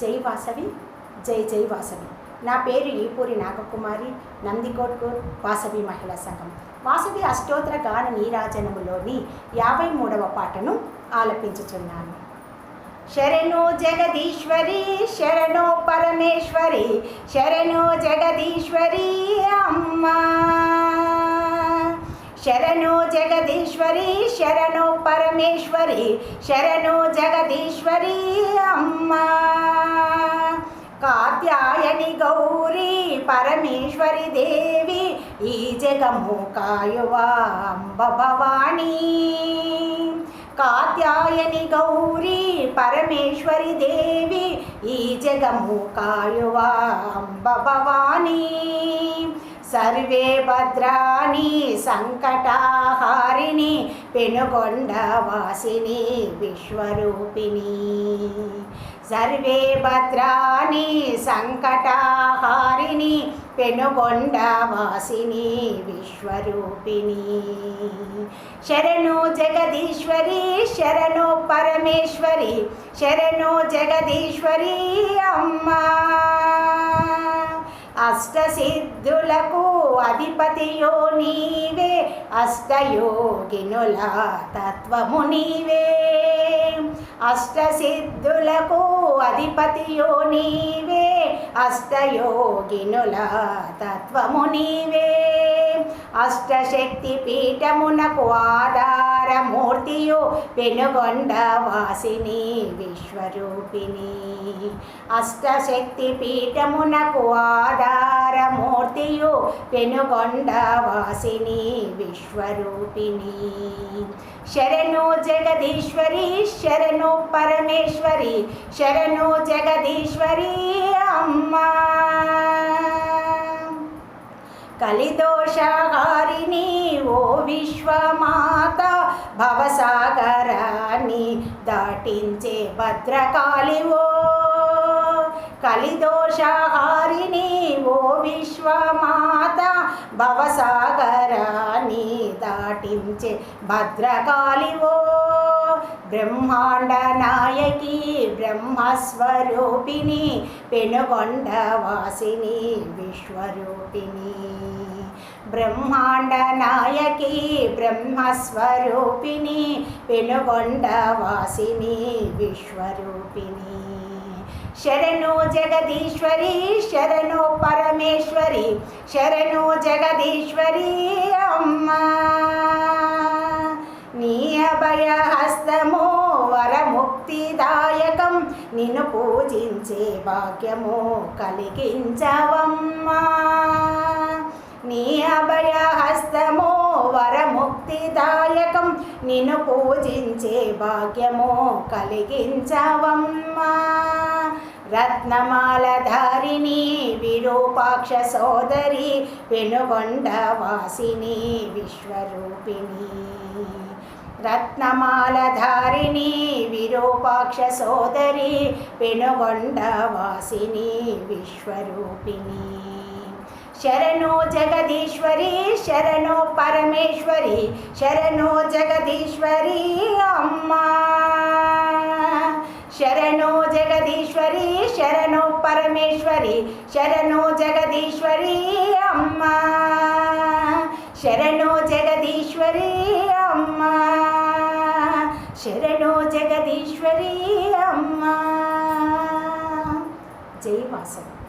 జై వాసవి జై జై వాసవి. నా పేరు ఈపూరి నాగకుమారి నందికోట్కూర్ వాసవి మహిళా సంఘం. వాసవి అష్టోత్తర గాన నీరాజనములోని యాభై మూడవ పాటను ఆలపించుచున్నాను. శరణు జగదీశ్వరి శరణు పరమేశ్వరి శరణు జగదీశ్వరి అమ్మా. శరణు జగదీశ్వరి శరణు పరమేశ్వరి శరణు జగదీశ్వరి అమ్మా. కాత్యాయని గౌరీ పరమేశ్వరి దేవి ఈ జగము కాయువా అంబ భవానీ కాత్యాయని గౌరీ పరమేశ్వరి దేవి ఈ జగము కాయువా అంబ భవానీ సర్వే భద్రాణి సంకటాహారిణి పెనుగొండ వాసిని విశ్వరూపిణి. సర్వే భద్రాణి సంకటాహారిణి పెనుగొండ వాసిని విశ్వరూపిణి. శరణు జగదీశ్వరి శరణు పరమేశ్వరి శరణు జగదీశ్వరి అమ్మా. అష్టసిద్ధులకు అధిపతియో నీవే అష్టయోగినుల తత్వము నీవే. అష్టసిద్ధులకు అధిపతియో నీవే అష్టయోగినుల తత్వము నీవే. అష్టశక్తి పీఠమునకు ఆదా పెనుగొండ వాసిని విశ్వరూపిణి. అష్టశక్తి పీఠమునకు ఆధారమూర్తియు పెనుగొండ వాసిని విశ్వరూపిణి. శరణు జగదీశ్వరి శరణు పరమేశ్వరి శరణు జగదీశ్వరి అమ్మా. కలిదోషహారిణి ఓ విశ్వమాత భవసాగరాన్ని దాటించే భద్రకాళివో కలిదోషహారిణి ఓ విశ్వమాత భవసాగరాన్ని దాటించే భద్రకాళివో బ్రహ్మాండ నాయకి బ్రహ్మస్వరూపిణి పెనుగొండ వాసిని విశ్వరూపిణి. బ్రహ్మాండ నాయకి బ్రహ్మస్వరూపిణి పెనుగొండ వాసిని విశ్వరూపిణి. శరణు జగదీశ్వరి శరణు పరమేశ్వరి శరణు జగదీశ్వరి అమ్మా. నిన్ను పూజించే భాగ్యము కలిగించవమ్మా. నీ అభయహస్తము వరముక్తిదాయకం నిన్ను పూజించే భాగ్యము కలిగించవమ్మా. రత్నమాలధారిణి విరూపాక్ష సోదరి వెనుగొండ వాసిని విశ్వరూపిణి. రత్నమాలధారిణి విరూపాక్ష సోదరి పెనుగొండ వాసిని విశ్వరూపిణి. శరణు జగదీశ్వరి శరణు పరమేశ్వరి శరణు జగదీశ్వరి అమ్మా. శరణు జగదీశ్వరి శరణు పరమేశ్వరి శరణు జగదీశ్వరి అమ్మా. శరణు జగదీశ్వరి అమ్మా. శరణు జగదీశ్వరి అమ్మా జై వాసవి